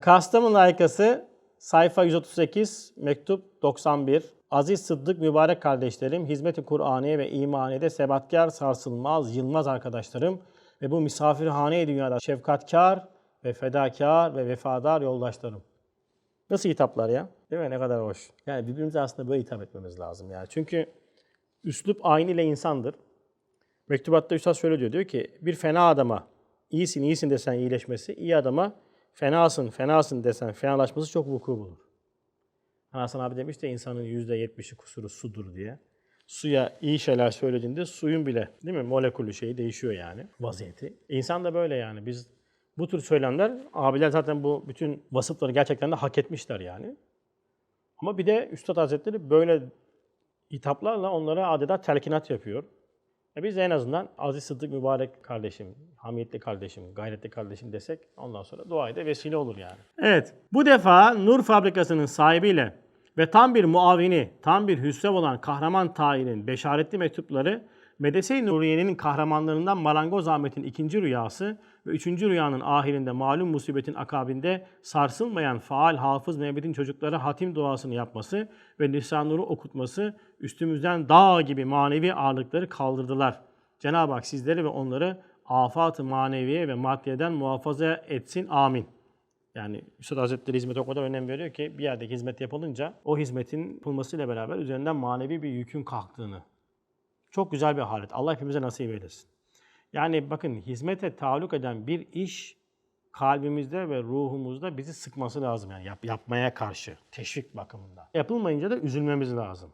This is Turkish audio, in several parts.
Kastamonu Aykası sayfa 138 mektup 91 Aziz Sıddık mübarek kardeşlerim, hizmeti Kur'aniye ve imaniyede sebatkar, sarsılmaz, yılmaz arkadaşlarım ve bu misafirhane dünyada şefkatkar ve fedakar ve vefadar yoldaşlarım. Nasıl hitaplar ya? Değil mi? Ne kadar hoş. Yani birbirimize aslında böyle hitap etmemiz lazım yani. Çünkü üslup aynı ile insandır. Mektubatta Üstad şöyle diyor. Diyor ki bir fena adama iyisin iyisin desen iyileşmesi, iyi adama fenasın fenasın desen fenalaşması çok vuku bulur. Hasan abi demiş de insanın %70'i kusuru sudur diye. Suya iyi şeyler söylediğinde suyun bile değil mi molekülü şeyi değişiyor yani vaziyeti. İnsan da böyle yani biz bu tür söylemler abiler zaten bu bütün vasıfları gerçekten de hak etmişler yani. Ama bir de Üstad Hazretleri böyle hitaplarla onlara adeta telkinat yapıyor. Biz en azından Aziz Sıddık mübarek kardeşim, hamiyetli kardeşim, gayretli kardeşim desek ondan sonra duaya da vesile olur yani. Evet. Bu defa Nur Fabrikası'nın sahibiyle ve tam bir muavini, tam bir hüsrev olan kahraman tayinin beşaretli mektupları Medese-i Nuriye'nin kahramanlarından Marangoz Ahmet'in ikinci rüyası ve üçüncü rüyanın ahirinde malum musibetin akabinde sarsılmayan faal hafız Mehmet'in çocuklara hatim duasını yapması ve Nisan Nur'u okutması üstümüzden dağ gibi manevi ağırlıkları kaldırdılar. Cenab-ı Hak sizleri ve onları afat-ı maneviye ve maddiyeden muhafaza etsin. Amin. Yani Üstad Hazretleri hizmete o kadar önem veriyor ki bir yerdeki hizmet yapılınca o hizmetin yapılmasıyla beraber üzerinden manevi bir yükün kalktığını. Çok güzel bir halet. Allah hepimize nasip eylesin. Yani bakın hizmete taalluk eden bir iş kalbimizde ve ruhumuzda bizi sıkması lazım yani yap, yapmaya karşı teşvik bakımından. Yapılmayınca da üzülmemiz lazım.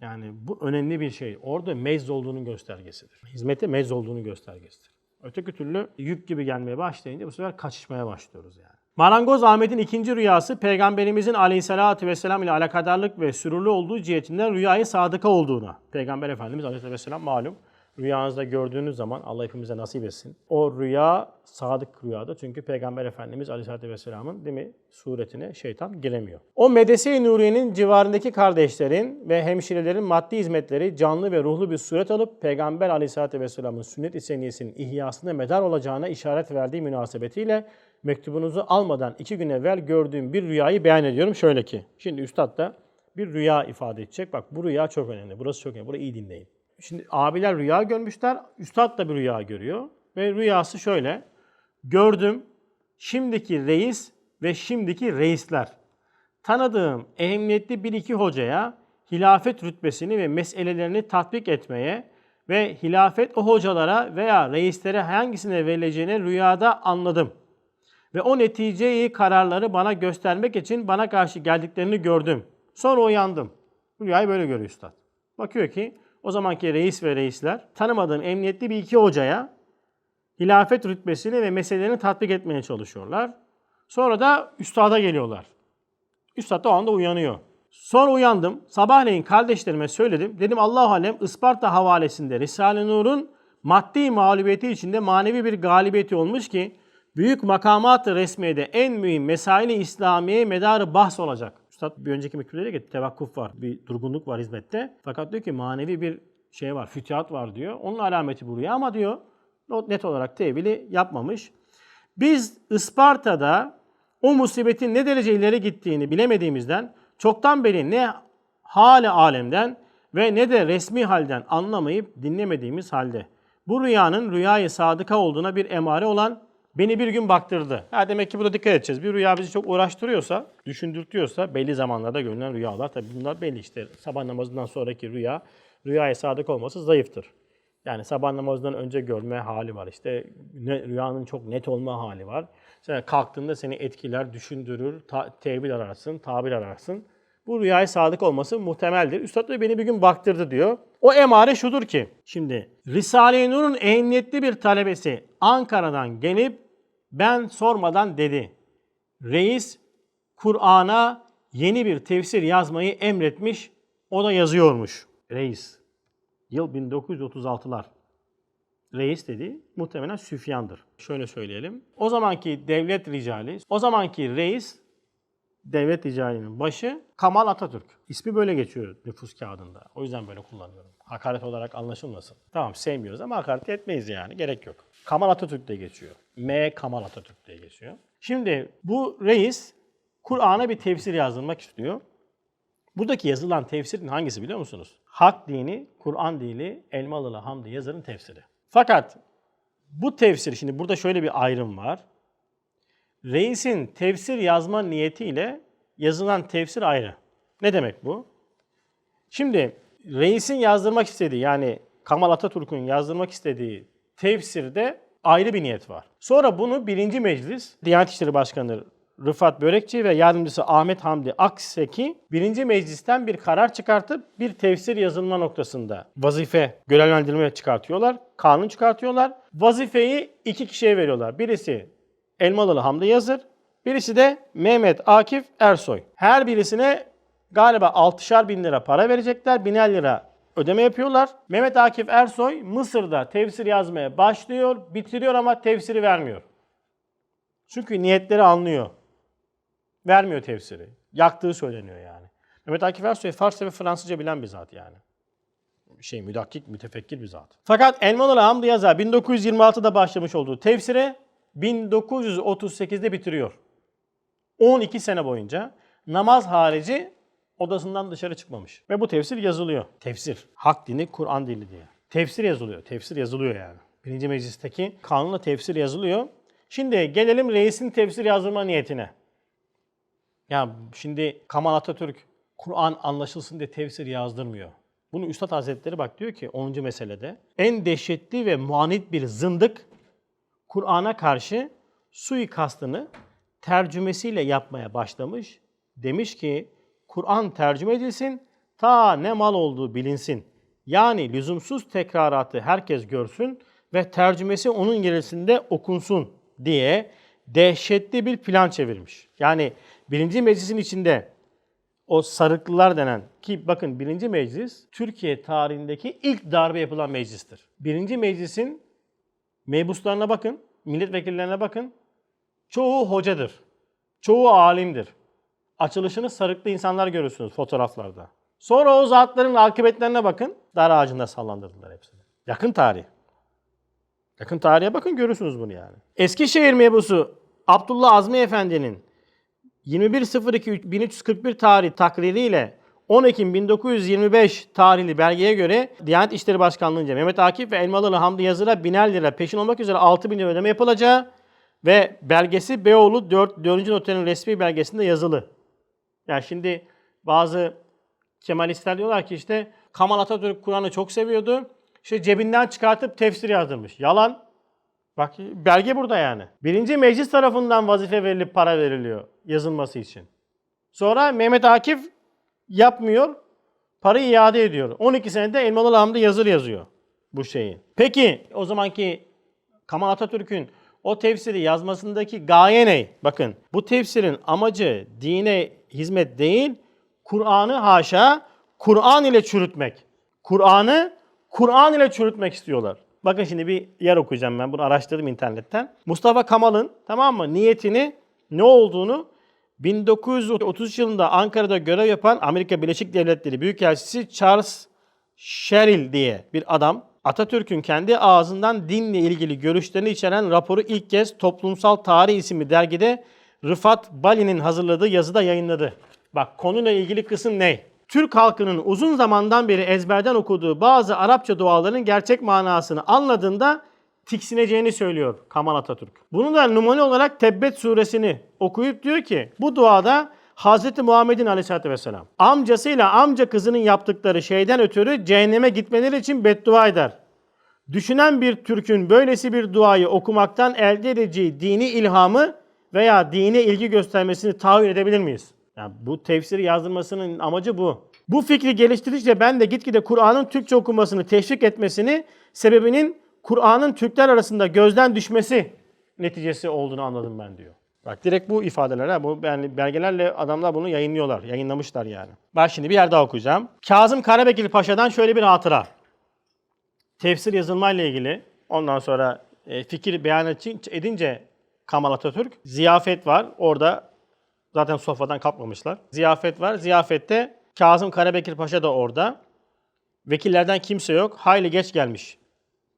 Yani bu önemli bir şey. Orada mezz olduğunun göstergesidir. Hizmete mezz olduğunu göstergesidir. Öteki türlü yük gibi gelmeye başlayınca bu sefer kaçışmaya başlıyoruz yani. Marangoz Ahmet'in ikinci rüyası Peygamberimizin aleyhissalatü vesselam ile alakadarlık ve sürurlu olduğu cihetinden rüyayı sadıka olduğuna. Peygamber Efendimiz aleyhissalatü vesselam malum rüyanızda gördüğünüz zaman Allah hepimize nasip etsin. O rüya sadık rüyada çünkü Peygamber Efendimiz Aleyhisselatü Vesselam'ın değil mi suretine şeytan giremiyor. O Medese-i Nuriye'nin civarındaki kardeşlerin ve hemşirelerin maddi hizmetleri canlı ve ruhlu bir suret alıp Peygamber Aleyhisselatü Vesselam'ın sünnet-i seniyesinin ihyasına medar olacağına işaret verdiği münasebetiyle mektubunuzu almadan iki gün evvel gördüğüm bir rüyayı beyan ediyorum şöyle ki. Şimdi Üstad da bir rüya ifade edecek. Bak bu rüya çok önemli. Burası çok önemli. Burayı iyi dinleyin. Şimdi abiler rüya görmüşler. Üstad da bir rüya görüyor. Ve rüyası şöyle. Gördüm şimdiki reis ve şimdiki reisler. Tanıdığım ehemmiyetli bir iki hocaya hilafet rütbesini ve meselelerini tatbik etmeye ve hilafet o hocalara veya reislere hangisine verileceğini rüyada anladım. Ve o neticeyi kararları bana göstermek için bana karşı geldiklerini gördüm. Sonra uyandım. Rüyayı böyle görüyor üstad. Bakıyor ki o zamanki reis ve reisler tanımadığım emniyetli bir iki hocaya hilafet rütbesini ve meselelerini tatbik etmeye çalışıyorlar. Sonra da üstada geliyorlar. Üstad da o anda uyanıyor. Sonra uyandım. Sabahleyin kardeşlerime söyledim. Dedim Allah alem Isparta havalesinde Risale-i Nur'un maddi mağlubiyeti içinde manevi bir galibiyeti olmuş ki büyük makamat-ı resmiyede en mühim mesaili İslamiye medarı bahs olacak. Üstad bir önceki mektupta diyor ki tevakkuf var, bir durgunluk var hizmette. Fakat diyor ki manevi bir şey var, fütühat var diyor. Onun alameti bu rüya ama diyor net olarak tevili yapmamış. Biz Isparta'da o musibetin ne derece ileri gittiğini bilemediğimizden çoktan beri ne hali alemden ve ne de resmi halden anlamayıp dinlemediğimiz halde bu rüyanın rüyayı sadıka olduğuna bir emare olan beni bir gün baktırdı. Ha demek ki burada dikkat edeceğiz. Bir rüya bizi çok uğraştırıyorsa, düşündürtüyorsa belli zamanlarda görülen rüyalar tabii bunlar belli işte. Sabah namazından sonraki rüya, rüyaya sadık olması zayıftır. Yani sabah namazından önce görme hali var. İşte rüyanın çok net olma hali var. Sen kalktığında seni etkiler, düşündürür, ta, tevil ararsın, tabir ararsın. Bu rüyaya sadık olması muhtemeldir. Üstad beni bir gün baktırdı diyor. O emare şudur ki, şimdi Risale-i Nur'un ehemmiyetli bir talebesi Ankara'dan gelip ben sormadan dedi. Reis Kur'an'a yeni bir tefsir yazmayı emretmiş. O da yazıyormuş. Reis. Yıl 1936'lar. Reis dedi muhtemelen Süfyan'dır. Şöyle söyleyelim. O zamanki devlet ricali, o zamanki reis devlet ticarinin başı Kamal Atatürk. İsmi böyle geçiyor nüfus kağıdında. O yüzden böyle kullanıyorum. Hakaret olarak anlaşılmasın. Tamam sevmiyoruz ama hakaret etmeyiz yani. Gerek yok. Kamal Atatürk diye geçiyor. M. Kamal Atatürk diye geçiyor. Şimdi bu reis Kur'an'a bir tefsir yazdırmak istiyor. Buradaki yazılan tefsirin hangisi biliyor musunuz? Hak dini, Kur'an dili, Elmalılı Hamdi yazarın tefsiri. Fakat bu tefsir, şimdi burada şöyle bir ayrım var. Reisin tefsir yazma niyetiyle yazılan tefsir ayrı. Ne demek bu? Şimdi reisin yazdırmak istediği yani Kamal Atatürk'ün yazdırmak istediği tefsirde ayrı bir niyet var. Sonra bunu birinci meclis, Diyanet İşleri Başkanı Rıfat Börekçi ve yardımcısı Ahmet Hamdi Akseki birinci meclisten bir karar çıkartıp bir tefsir yazılma noktasında vazife, görevlendirme çıkartıyorlar. Kanun çıkartıyorlar. Vazifeyi iki kişiye veriyorlar. Birisi Elmalılı Hamdi Yazır, birisi de Mehmet Akif Ersoy. Her birisine galiba 6'şar bin lira para verecekler, biner lira ödeme yapıyorlar. Mehmet Akif Ersoy Mısır'da tefsir yazmaya başlıyor, bitiriyor ama tefsiri vermiyor. Çünkü niyetleri anlıyor. Vermiyor tefsiri. Yaktığı söyleniyor yani. Mehmet Akif Ersoy Farsça ve Fransızca bilen bir zat yani. Şey müdakkik, mütefekkir bir zat. Fakat Elmalılı Hamdi Yazar 1926'da başlamış olduğu tefsire 1938'de bitiriyor. 12 sene boyunca namaz harici odasından dışarı çıkmamış. Ve bu tefsir yazılıyor. Tefsir. Hak dini, Kur'an dili diye. Tefsir yazılıyor. Tefsir yazılıyor yani. Birinci meclisteki kanunla tefsir yazılıyor. Şimdi gelelim reisin tefsir yazdırma niyetine. Ya şimdi Kamal Atatürk Kur'an anlaşılsın diye tefsir yazdırmıyor. Bunu Üstad Hazretleri bak diyor ki 10. meselede en dehşetli ve muanit bir zındık Kur'an'a karşı suikastını tercümesiyle yapmaya başlamış. Demiş ki Kur'an tercüme edilsin, ta ne mal olduğu bilinsin. Yani lüzumsuz tekraratı herkes görsün ve tercümesi onun gerisinde okunsun diye dehşetli bir plan çevirmiş. Yani birinci meclisin içinde o sarıklılar denen ki bakın birinci meclis Türkiye tarihindeki ilk darbe yapılan meclistir. Birinci meclisin mebuslarına bakın, milletvekillerine bakın. Çoğu hocadır. Çoğu alimdir. Açılışını sarıklı insanlar görürsünüz fotoğraflarda. Sonra o zatların akıbetlerine bakın. Dar ağacında sallandırdılar hepsini. Yakın tarih. Yakın tarihe bakın görürsünüz bunu yani. Eskişehir mebusu Abdullah Azmi Efendi'nin 21.02.1341 tarih takririyle 10 Ekim 1925 tarihli belgeye göre Diyanet İşleri Başkanlığı'nca Mehmet Akif ve Elmalılı Hamdi Yazır'a biner lira peşin olmak üzere 6 bin lira ödeme yapılacağı ve belgesi Beyoğlu 4. 4. noterin resmi belgesinde yazılı. Yani şimdi bazı Kemalistler diyorlar ki işte Kamal Atatürk Kur'an'ı çok seviyordu. İşte cebinden çıkartıp tefsir yazdırmış. Yalan. Bak belge burada yani. Birinci meclis tarafından vazife verilip para veriliyor yazılması için. Sonra Mehmet Akif yapmıyor. Parayı iade ediyor. 12 senede Elmalı Hamdi yazır yazıyor bu şeyi. Peki o zamanki Kamal Atatürk'ün o tefsiri yazmasındaki gaye ne? Bakın bu tefsirin amacı dine hizmet değil, Kur'an'ı haşa Kur'an ile çürütmek. Kur'an'ı Kur'an ile çürütmek istiyorlar. Bakın şimdi bir yer okuyacağım ben. Bunu araştırdım internetten. Mustafa Kamal'ın tamam mı niyetini ne olduğunu 1933 yılında Ankara'da görev yapan Amerika Birleşik Devletleri Büyükelçisi Charles Sherrill diye bir adam Atatürk'ün kendi ağzından dinle ilgili görüşlerini içeren raporu ilk kez Toplumsal Tarih isimli dergide Rıfat Bali'nin hazırladığı yazıda yayınladı. Bak konuyla ilgili kısım ne? Türk halkının uzun zamandan beri ezberden okuduğu bazı Arapça duaların gerçek manasını anladığında tiksineceğini söylüyor Kamal Atatürk. Bunu da numune olarak Tebbet suresini okuyup diyor ki bu duada Hz. Muhammed'in aleyhissalatü vesselam amcasıyla amca kızının yaptıkları şeyden ötürü cehenneme gitmeleri için beddua eder. Düşünen bir Türk'ün böylesi bir duayı okumaktan elde edeceği dini ilhamı veya dine ilgi göstermesini tahayyül edebilir miyiz? Yani bu tefsiri yazdırmasının amacı bu. Bu fikri geliştirdikçe ben de gitgide Kur'an'ın Türkçe okunmasını teşvik etmesini sebebinin Kur'an'ın Türkler arasında gözden düşmesi neticesi olduğunu anladım ben diyor. Bak direkt bu ifadeler ha. Bu yani belgelerle adamlar bunu yayınlıyorlar. Yayınlamışlar yani. Bak şimdi bir yer daha okuyacağım. Kazım Karabekir Paşa'dan şöyle bir hatıra. Tefsir yazılmayla ilgili ondan sonra e, fikir beyan edince Kamal Atatürk ziyafet var. Orada Zaten sofradan kalkmamışlar. Ziyafet var. Ziyafette Kazım Karabekir Paşa da orada. Vekillerden kimse yok. Hayli geç gelmiş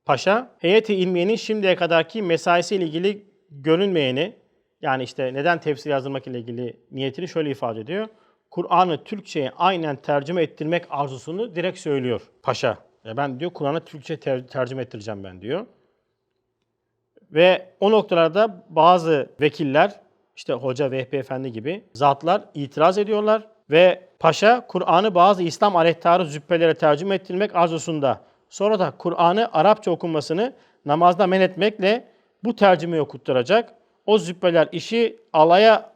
Paşa. Heyeti ilmiyenin şimdiye kadarki mesaisiyle ilgili görünmeyeni, yani işte neden tefsir yazdırmak ile ilgili niyetini şöyle ifade ediyor. Kur'an'ı Türkçe'ye aynen tercüme ettirmek arzusunu direkt söylüyor Paşa. Ya ben diyor Kur'an'ı Türkçe ter- tercüme ettireceğim ben diyor. Ve o noktalarda bazı vekiller, işte Hoca Vehbi Efendi gibi zatlar itiraz ediyorlar. Ve Paşa Kur'an'ı bazı İslam aleyhtarı züppelere tercüme ettirmek arzusunda. Sonra da Kur'an'ı Arapça okunmasını namazda men etmekle bu tercümeyi okutturacak. O züppeler işi alaya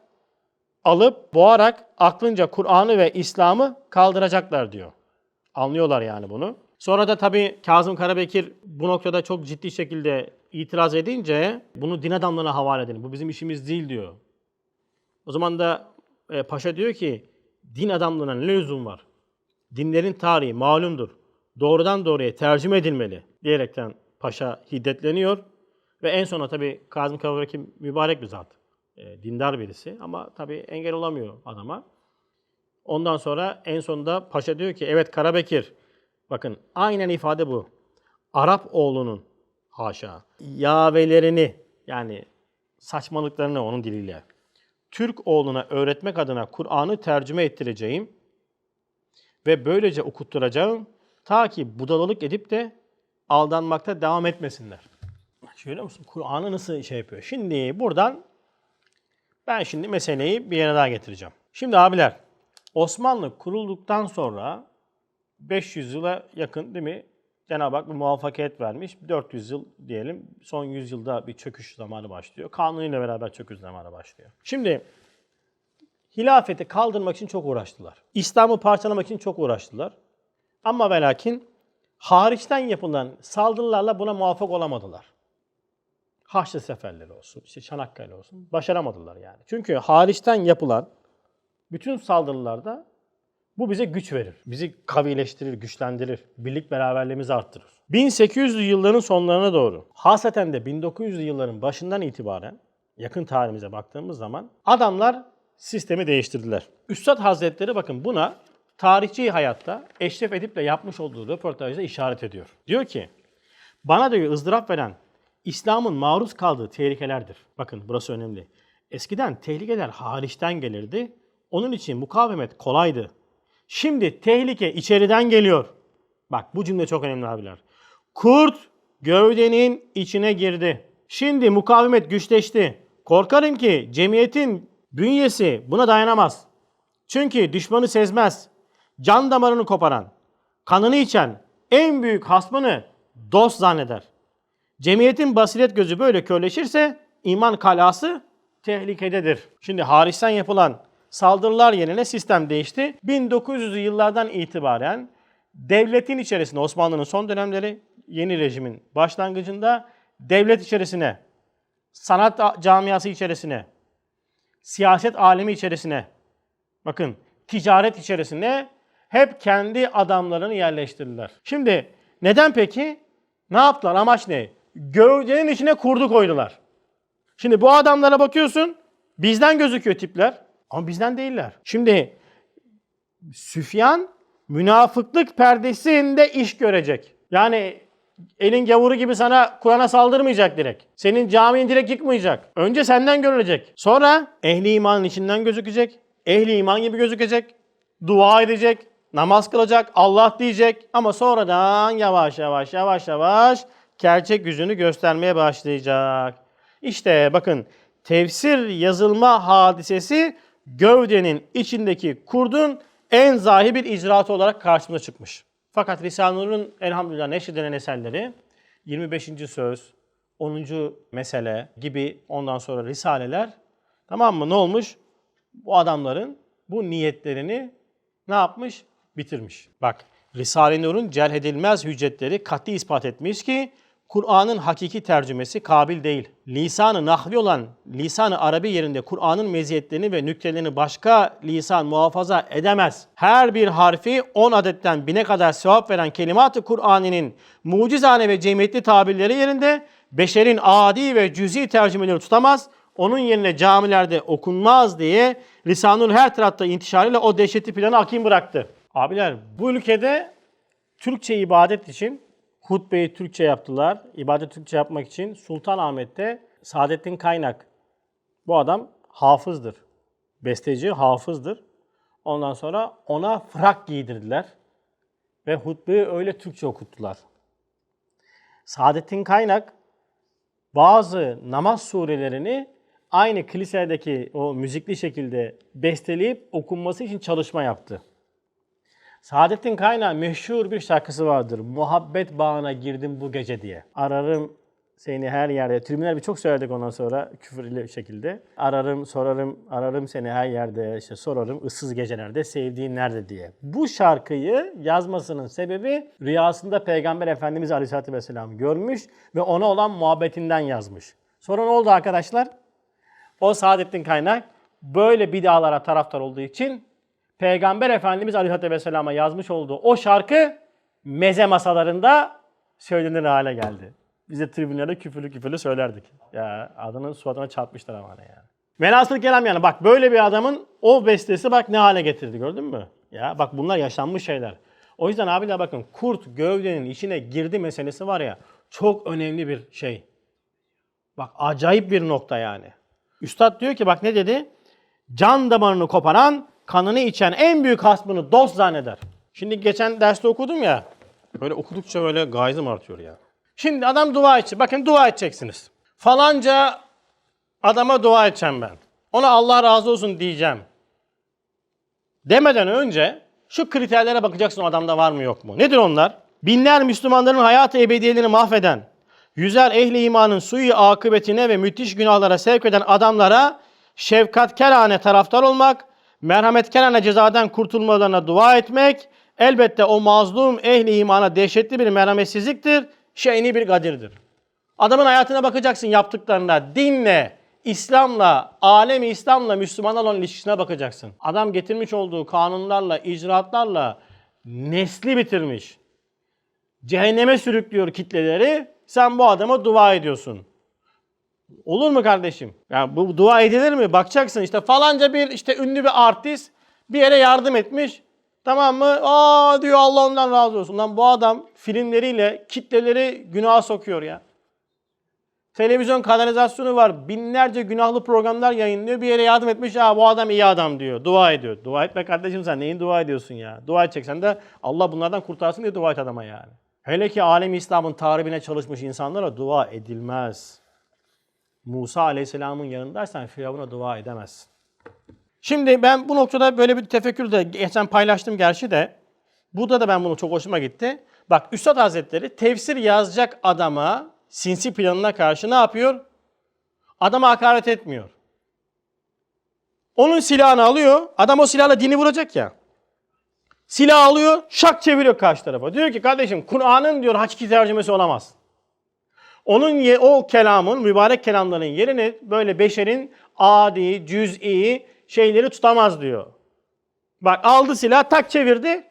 alıp boğarak aklınca Kur'an'ı ve İslam'ı kaldıracaklar diyor. Anlıyorlar yani bunu. Sonra da tabii Kazım Karabekir bu noktada çok ciddi şekilde itiraz edince bunu din adamlarına havale edelim. Bu bizim işimiz değil diyor. O zaman da e, Paşa diyor ki din adamlarına ne lüzum var? Dinlerin tarihi malumdur. Doğrudan doğruya tercüme edilmeli diyerekten Paşa hiddetleniyor. Ve en sona tabii Kazım Karabekir mübarek bir zat. E, dindar birisi ama tabii engel olamıyor adama. Ondan sonra en sonunda Paşa diyor ki evet Karabekir bakın aynen ifade bu. Arap oğlunun haşa yavelerini yani saçmalıklarını onun diliyle Türk oğluna öğretmek adına Kur'an'ı tercüme ettireceğim ve böylece okutturacağım ta ki budalalık edip de aldanmakta devam etmesinler. Şöyle musun? Kur'an'ı nasıl şey yapıyor? Şimdi buradan ben şimdi meseleyi bir yere daha getireceğim. Şimdi abiler, Osmanlı kurulduktan sonra 500 yıla yakın değil mi? Cenab-ı Hak bir muvaffakiyet vermiş. 400 yıl diyelim. Son 100 yılda bir çöküş zamanı başlıyor. Kanun ile beraber çöküş zamanı başlıyor. Şimdi hilafeti kaldırmak için çok uğraştılar. İslam'ı parçalamak için çok uğraştılar. Ama ve lakin hariçten yapılan saldırılarla buna muvaffak olamadılar. Haçlı seferleri olsun, işte Çanakkale olsun başaramadılar yani. Çünkü hariçten yapılan bütün saldırılarda bu bize güç verir. Bizi kavileştirir, güçlendirir. Birlik beraberliğimizi arttırır. 1800'lü yılların sonlarına doğru, hasaten de 1900'lü yılların başından itibaren yakın tarihimize baktığımız zaman adamlar sistemi değiştirdiler. Üstad Hazretleri bakın buna tarihçi hayatta Eşref Edip'le yapmış olduğu röportajda işaret ediyor. Diyor ki, bana diyor ızdırap veren İslam'ın maruz kaldığı tehlikelerdir. Bakın burası önemli. Eskiden tehlikeler hariçten gelirdi. Onun için mukavemet kolaydı. Şimdi tehlike içeriden geliyor. Bak bu cümle çok önemli abiler. Kurt gövdenin içine girdi. Şimdi mukavemet güçleşti. Korkarım ki cemiyetin bünyesi buna dayanamaz. Çünkü düşmanı sezmez. Can damarını koparan, kanını içen en büyük hasmını dost zanneder. Cemiyetin basiret gözü böyle körleşirse iman kalası tehlikededir. Şimdi hariçten yapılan saldırılar yerine sistem değişti. 1900'lü yıllardan itibaren devletin içerisinde Osmanlı'nın son dönemleri yeni rejimin başlangıcında devlet içerisine, sanat camiası içerisine, siyaset alemi içerisine, bakın ticaret içerisine hep kendi adamlarını yerleştirdiler. Şimdi neden peki? Ne yaptılar? Amaç ne? Gövdenin içine kurdu koydular. Şimdi bu adamlara bakıyorsun, bizden gözüküyor tipler ama bizden değiller. Şimdi Süfyan münafıklık perdesinde iş görecek. Yani elin gavuru gibi sana Kur'an'a saldırmayacak direkt. Senin camini direkt yıkmayacak. Önce senden görülecek. Sonra ehli imanın içinden gözükecek. Ehli iman gibi gözükecek. Dua edecek. Namaz kılacak. Allah diyecek. Ama sonradan yavaş yavaş yavaş yavaş gerçek yüzünü göstermeye başlayacak. İşte bakın tefsir yazılma hadisesi gövdenin içindeki kurdun en zahi bir icraatı olarak karşımıza çıkmış. Fakat Risale-i Nur'un elhamdülillah neşredilen eserleri 25. söz, 10. mesele gibi ondan sonra risaleler tamam mı ne olmuş? Bu adamların bu niyetlerini ne yapmış? Bitirmiş. Bak Risale-i Nur'un edilmez hüccetleri kat'i ispat etmiş ki Kur'an'ın hakiki tercümesi kabil değil. Lisanı nahli olan lisanı Arabi yerinde Kur'an'ın meziyetlerini ve nüktelerini başka lisan muhafaza edemez. Her bir harfi 10 adetten 1000'e kadar sevap veren kelimat-ı Kur'an'ın mucizane ve cemiyetli tabirleri yerinde beşerin adi ve cüzi tercümeleri tutamaz. onun yerine camilerde okunmaz diye Lisanul her tarafta intişarıyla o dehşetli planı hakim bıraktı. Abiler bu ülkede Türkçe ibadet için hutbeyi Türkçe yaptılar. İbadet Türkçe yapmak için Sultanahmet'te Saadettin Kaynak bu adam hafızdır. Besteci hafızdır. Ondan sonra ona frak giydirdiler ve hutbeyi öyle Türkçe okuttular. Saadettin Kaynak bazı namaz surelerini aynı kilisedeki o müzikli şekilde besteleyip okunması için çalışma yaptı. Saadettin Kaynak meşhur bir şarkısı vardır. Muhabbet bağına girdim bu gece diye. Ararım seni her yerde. Tribünler bir çok söyledik ondan sonra küfürlü şekilde. Ararım, sorarım, ararım seni her yerde, işte sorarım ıssız gecelerde sevdiğin nerede diye. Bu şarkıyı yazmasının sebebi rüyasında Peygamber Efendimiz Aleyhisselatü Vesselam görmüş ve ona olan muhabbetinden yazmış. Sonra ne oldu arkadaşlar? O Saadettin Kaynak böyle bid'alara taraftar olduğu için Peygamber Efendimiz Aleyhisselatü Vesselam'a yazmış olduğu o şarkı meze masalarında söylenir hale geldi. Biz de tribünlerde küfürlü küfürlü söylerdik. Ya adının suratına çarpmışlar ama ne yani. Velhasıl kelam yani bak böyle bir adamın o bestesi bak ne hale getirdi gördün mü? Ya bak bunlar yaşanmış şeyler. O yüzden abiler bakın kurt gövdenin içine girdi meselesi var ya çok önemli bir şey. Bak acayip bir nokta yani. Üstad diyor ki bak ne dedi? Can damarını koparan, kanını içen en büyük hasmını dost zanneder. Şimdi geçen derste okudum ya. Böyle okudukça böyle gayzım artıyor ya. Şimdi adam dua edecek. Bakın dua edeceksiniz. Falanca adama dua edeceğim ben. Ona Allah razı olsun diyeceğim. Demeden önce şu kriterlere bakacaksın o adamda var mı yok mu? Nedir onlar? Binler Müslümanların hayatı ebediyelerini mahveden, yüzer ehli imanın suyu akıbetine ve müthiş günahlara sevk eden adamlara şefkatkerane taraftar olmak, merhametkerane cezadan kurtulmalarına dua etmek, elbette o mazlum ehli imana dehşetli bir merhametsizliktir, şeyni bir gadirdir. Adamın hayatına bakacaksın yaptıklarına, dinle, İslam'la, alemi İslam'la Müslümanlarla olan ilişkisine bakacaksın. Adam getirmiş olduğu kanunlarla, icraatlarla nesli bitirmiş. Cehenneme sürüklüyor kitleleri. Sen bu adama dua ediyorsun. Olur mu kardeşim? Yani bu dua edilir mi? Bakacaksın işte falanca bir işte ünlü bir artist bir yere yardım etmiş. Tamam mı? Aa diyor Allah ondan razı olsun. Lan bu adam filmleriyle kitleleri günaha sokuyor ya. Televizyon kanalizasyonu var. Binlerce günahlı programlar yayınlıyor. Bir yere yardım etmiş. Aa bu adam iyi adam diyor. Dua ediyor. Dua etme kardeşim sen neyin dua ediyorsun ya? Dua edeceksen de Allah bunlardan kurtarsın diye dua et adama yani. Hele ki alem İslam'ın tarihine çalışmış insanlara dua edilmez. Musa Aleyhisselam'ın yanındaysan Firavun'a dua edemezsin. Şimdi ben bu noktada böyle bir tefekkür de geçen paylaştım gerçi de. Burada da ben bunu çok hoşuma gitti. Bak Üstad Hazretleri tefsir yazacak adama sinsi planına karşı ne yapıyor? Adama hakaret etmiyor. Onun silahını alıyor. Adam o silahla dini vuracak ya. Silah alıyor, şak çeviriyor karşı tarafa. Diyor ki kardeşim Kur'an'ın diyor hakiki tercümesi olamaz. Onun ye, o kelamın, mübarek kelamların yerini böyle beşerin adi, cüz'i şeyleri tutamaz diyor. Bak aldı silah, tak çevirdi.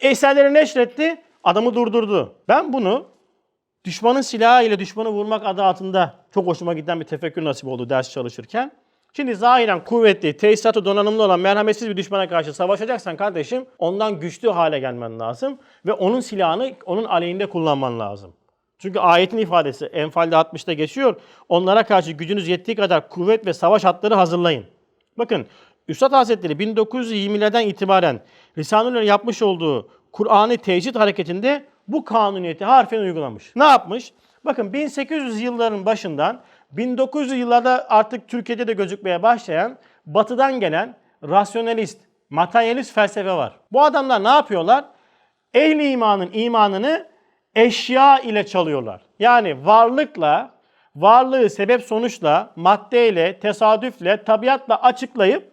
Eserleri neşretti, adamı durdurdu. Ben bunu düşmanın silahı ile düşmanı vurmak adı altında çok hoşuma giden bir tefekkür nasip oldu ders çalışırken. Şimdi zahiren kuvvetli, tesisatı donanımlı olan merhametsiz bir düşmana karşı savaşacaksan kardeşim ondan güçlü hale gelmen lazım ve onun silahını onun aleyhinde kullanman lazım. Çünkü ayetin ifadesi Enfal'de 60'ta geçiyor. Onlara karşı gücünüz yettiği kadar kuvvet ve savaş hatları hazırlayın. Bakın Üstad Hazretleri 1920'lerden itibaren Risale'nin yapmış olduğu Kur'an'ı tecrit hareketinde bu kanuniyeti harfen uygulamış. Ne yapmış? Bakın 1800 yılların başından 1900 yıllarda artık Türkiye'de de gözükmeye başlayan batıdan gelen rasyonelist, materyalist felsefe var. Bu adamlar ne yapıyorlar? Ehli imanın imanını eşya ile çalıyorlar. Yani varlıkla, varlığı sebep sonuçla, maddeyle, tesadüfle, tabiatla açıklayıp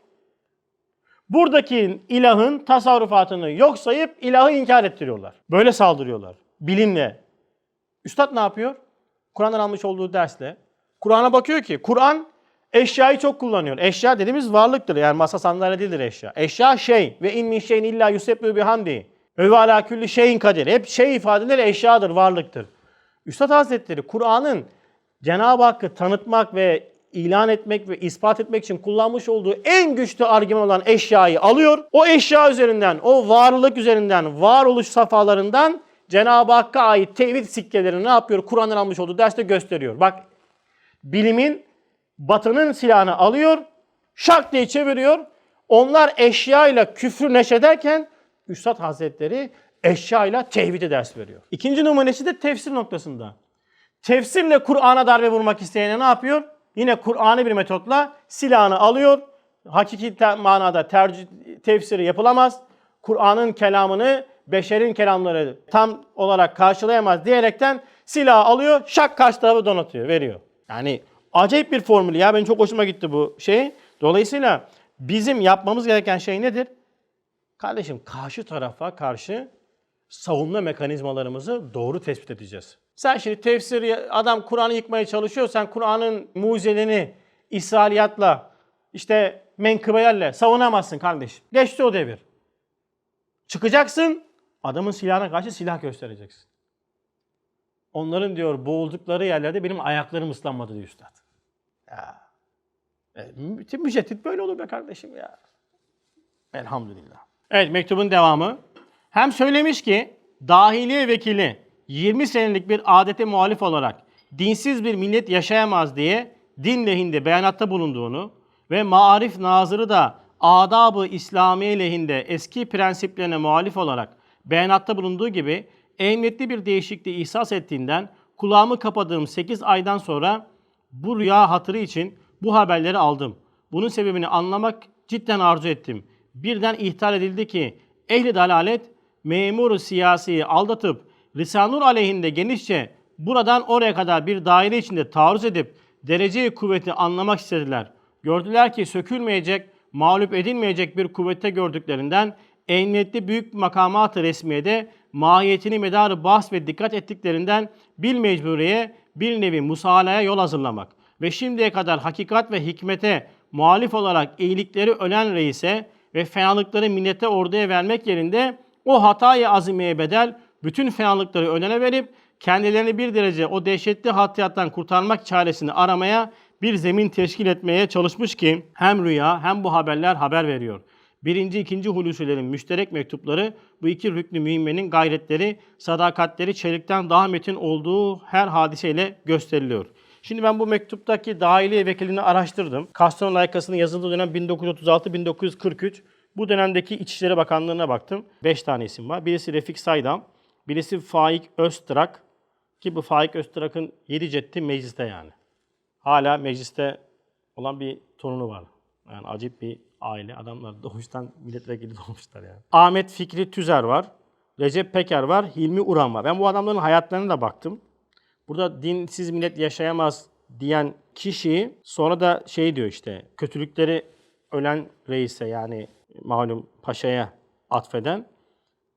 buradaki ilahın tasarrufatını yok sayıp ilahı inkar ettiriyorlar. Böyle saldırıyorlar. Bilimle. Üstad ne yapıyor? Kur'an'dan almış olduğu dersle. Kur'an'a bakıyor ki Kur'an eşyayı çok kullanıyor. Eşya dediğimiz varlıktır. Yani masa sandalye değildir eşya. Eşya şey ve in min şeyin illa yusebbu bihamdi. Ve ala külli şeyin kadir. Hep şey ifadeleri eşyadır, varlıktır. Üstad Hazretleri Kur'an'ın Cenab-ı Hakk'ı tanıtmak ve ilan etmek ve ispat etmek için kullanmış olduğu en güçlü argüman olan eşyayı alıyor. O eşya üzerinden, o varlık üzerinden, varoluş safhalarından Cenab-ı Hakk'a ait tevhid sikkelerini ne yapıyor? Kur'an'dan almış olduğu derste gösteriyor. Bak bilimin batının silahını alıyor, şak diye çeviriyor. Onlar eşyayla küfrü neşederken Üstad Hazretleri eşyayla tevhide ders veriyor. İkinci numunesi de tefsir noktasında. Tefsirle Kur'an'a darbe vurmak isteyene ne yapıyor? Yine Kur'an'ı bir metotla silahını alıyor. Hakiki manada tercih, tefsiri yapılamaz. Kur'an'ın kelamını beşerin kelamları tam olarak karşılayamaz diyerekten silahı alıyor, şak karşı tarafı donatıyor, veriyor. Yani acayip bir formül ya. Benim çok hoşuma gitti bu şey. Dolayısıyla bizim yapmamız gereken şey nedir? Kardeşim karşı tarafa karşı savunma mekanizmalarımızı doğru tespit edeceğiz. Sen şimdi tefsir adam Kur'an'ı yıkmaya çalışıyor. Sen Kur'an'ın mucizelerini İsrailiyatla işte menkıbelerle savunamazsın kardeşim. Geçti o devir. Çıkacaksın adamın silahına karşı silah göstereceksin. Onların diyor boğuldukları yerlerde benim ayaklarım ıslanmadı diyor üstad. Ya. E, mü- müceddit böyle olur be kardeşim ya. Elhamdülillah. Evet mektubun devamı. Hem söylemiş ki dahiliye vekili 20 senelik bir adete muhalif olarak dinsiz bir millet yaşayamaz diye din lehinde beyanatta bulunduğunu ve Maarif Nazırı da adab-ı İslamiye lehinde eski prensiplerine muhalif olarak beyanatta bulunduğu gibi emniyetli bir değişikliği ihsas ettiğinden kulağımı kapadığım 8 aydan sonra bu rüya hatırı için bu haberleri aldım. Bunun sebebini anlamak cidden arzu ettim. Birden ihtar edildi ki ehli dalalet memuru siyasiyi aldatıp Risanur aleyhinde genişçe buradan oraya kadar bir daire içinde taarruz edip dereceyi kuvveti anlamak istediler. Gördüler ki sökülmeyecek, mağlup edilmeyecek bir kuvvette gördüklerinden emniyetli büyük makamat-ı resmiyede mahiyetini medarı bahs ve dikkat ettiklerinden bil mecburiye bir nevi musalaya yol hazırlamak ve şimdiye kadar hakikat ve hikmete muhalif olarak iyilikleri ölen reise ve fenalıkları millete orduya vermek yerinde o hatayı azimeye bedel bütün fenalıkları önüne verip kendilerini bir derece o dehşetli hattiyattan kurtarmak çaresini aramaya bir zemin teşkil etmeye çalışmış ki hem rüya hem bu haberler haber veriyor. Birinci, ikinci hulusilerin müşterek mektupları bu iki rüknü mühimmenin gayretleri, sadakatleri çelikten daha metin olduğu her hadiseyle gösteriliyor. Şimdi ben bu mektuptaki dahiliye vekilini araştırdım. Kastamonu layıkasının yazıldığı dönem 1936-1943. Bu dönemdeki İçişleri Bakanlığı'na baktım. 5 tane isim var. Birisi Refik Saydam, birisi Faik Öztrak. Ki bu Faik Öztrak'ın 7 ceddi mecliste yani. Hala mecliste olan bir torunu var. Yani acip bir aile. Adamlar doğuştan milletvekili doğmuşlar yani. Ahmet Fikri Tüzer var. Recep Peker var. Hilmi Uran var. Ben bu adamların hayatlarına da baktım. Burada dinsiz millet yaşayamaz diyen kişi sonra da şey diyor işte kötülükleri ölen reise yani malum paşaya atfeden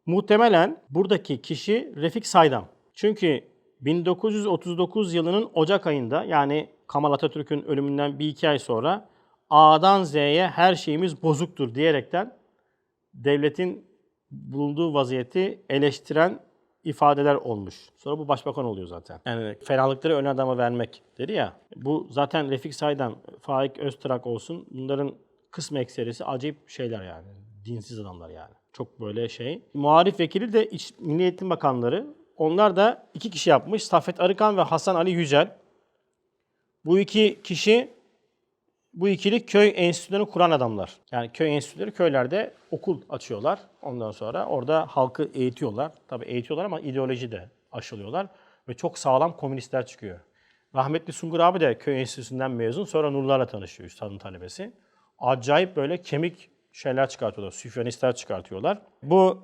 muhtemelen buradaki kişi Refik Saydam. Çünkü 1939 yılının Ocak ayında yani Kemal Atatürk'ün ölümünden bir iki ay sonra A'dan Z'ye her şeyimiz bozuktur diyerekten devletin bulunduğu vaziyeti eleştiren ifadeler olmuş. Sonra bu başbakan oluyor zaten. Yani fenalıkları ön adama vermek dedi ya. Bu zaten Refik Saydam, Faik Öztrak olsun bunların kısmı ekserisi acayip şeyler yani. Dinsiz adamlar yani. Çok böyle şey. Muharif vekili de İç, Milli Eğitim Bakanları. Onlar da iki kişi yapmış. Saffet Arıkan ve Hasan Ali Yücel. Bu iki kişi bu ikili köy enstitülerini kuran adamlar. Yani köy enstitüleri köylerde okul açıyorlar. Ondan sonra orada halkı eğitiyorlar. Tabii eğitiyorlar ama ideoloji de aşılıyorlar. Ve çok sağlam komünistler çıkıyor. Rahmetli Sungur abi de köy enstitüsünden mezun. Sonra Nurlar'la tanışıyor üstadın talebesi. Acayip böyle kemik şeyler çıkartıyorlar. Süfyanistler çıkartıyorlar. Bu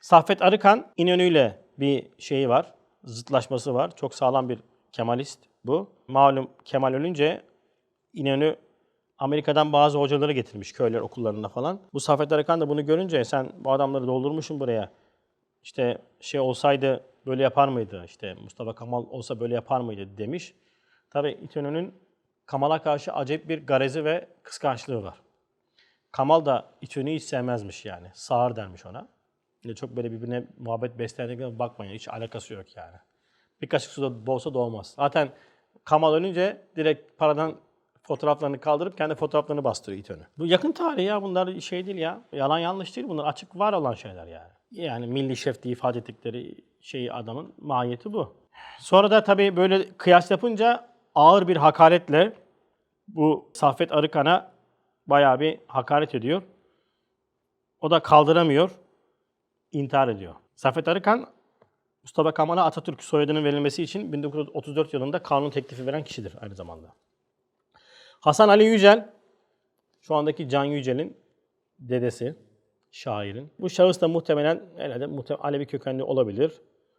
Saffet Arıkan İnönü'yle bir şeyi var. Zıtlaşması var. Çok sağlam bir Kemalist bu. Malum Kemal ölünce İnönü Amerika'dan bazı hocaları getirmiş köyler okullarında falan. Bu Saffet Arıkan da bunu görünce sen bu adamları doldurmuşsun buraya. İşte şey olsaydı böyle yapar mıydı? İşte Mustafa Kemal olsa böyle yapar mıydı demiş. Tabii İnönü'nün Kamal'a karşı acayip bir garezi ve kıskançlığı var. Kamal da İnönü'yü hiç sevmezmiş yani. Sağır dermiş ona. Yine çok böyle birbirine muhabbet beslediklerine bakmayın. Hiç alakası yok yani. Bir kaşık suda bolsa da olmaz. Zaten Kamal ölünce direkt paradan Fotoğraflarını kaldırıp kendi fotoğraflarını bastırıyor it önü. Bu yakın tarih ya bunlar şey değil ya. Yalan yanlış değil bunlar açık var olan şeyler yani. Yani milli şef diye ifade ettikleri şeyi adamın mahiyeti bu. Sonra da tabii böyle kıyas yapınca ağır bir hakaretle bu Saffet Arıkan'a bayağı bir hakaret ediyor. O da kaldıramıyor, intihar ediyor. Saffet Arıkan, Mustafa Kemal'a Atatürk soyadının verilmesi için 1934 yılında kanun teklifi veren kişidir aynı zamanda. Hasan Ali Yücel, şu andaki Can Yücel'in dedesi, şairin. Bu şahıs da muhtemelen herhalde muhte- Alevi kökenli olabilir.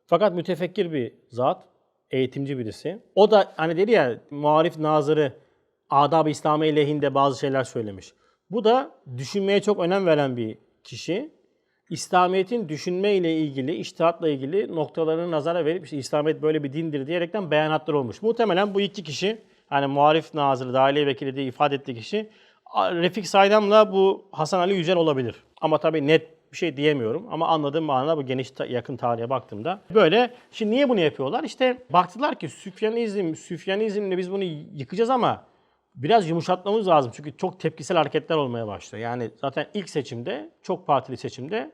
Fakat mütefekkir bir zat, eğitimci birisi. O da hani dedi ya muharif nazırı adab-ı İslami lehinde bazı şeyler söylemiş. Bu da düşünmeye çok önem veren bir kişi. İslamiyet'in düşünme ile ilgili, iştihatla ilgili noktalarını nazara verip işte İslamiyet böyle bir dindir diyerekten beyanatlar olmuş. Muhtemelen bu iki kişi, hani muharif nazırı, dahiliye vekili diye ifade ettiği kişi Refik Saydam'la bu Hasan Ali Yücel olabilir. Ama tabii net bir şey diyemiyorum. Ama anladığım manada bu geniş yakın tarihe baktığımda. Böyle. Şimdi niye bunu yapıyorlar? İşte baktılar ki Süfyanizm, Süfyanizmle biz bunu yıkacağız ama biraz yumuşatmamız lazım. Çünkü çok tepkisel hareketler olmaya başlıyor. Yani zaten ilk seçimde, çok partili seçimde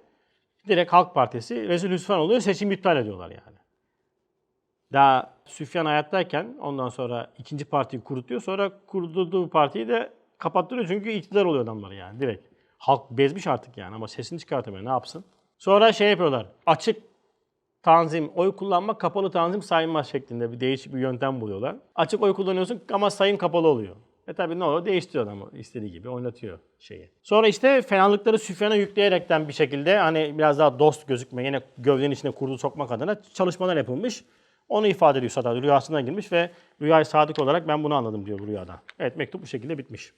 direkt Halk Partisi Resul Hüsvan oluyor, seçim iptal ediyorlar yani. Daha Süfyan hayattayken ondan sonra ikinci partiyi kurutuyor. Sonra kurdurduğu partiyi de kapattırıyor çünkü iktidar oluyor adamlar yani direkt. Halk bezmiş artık yani ama sesini çıkartamıyor ne yapsın. Sonra şey yapıyorlar. Açık tanzim, oy kullanma, kapalı tanzim sayılmaz şeklinde bir değişik bir yöntem buluyorlar. Açık oy kullanıyorsun ama sayım kapalı oluyor. E tabi ne oluyor? Değiştiriyor adam istediği gibi oynatıyor şeyi. Sonra işte fenalıkları Süfyan'a yükleyerekten bir şekilde hani biraz daha dost gözükme, yine gövdenin içine kurdu sokmak adına çalışmalar yapılmış. Onu ifade ediyor Sadat. Rüyasına girmiş ve rüyayı sadık olarak ben bunu anladım diyor bu rüyada. Evet mektup bu şekilde bitmiş.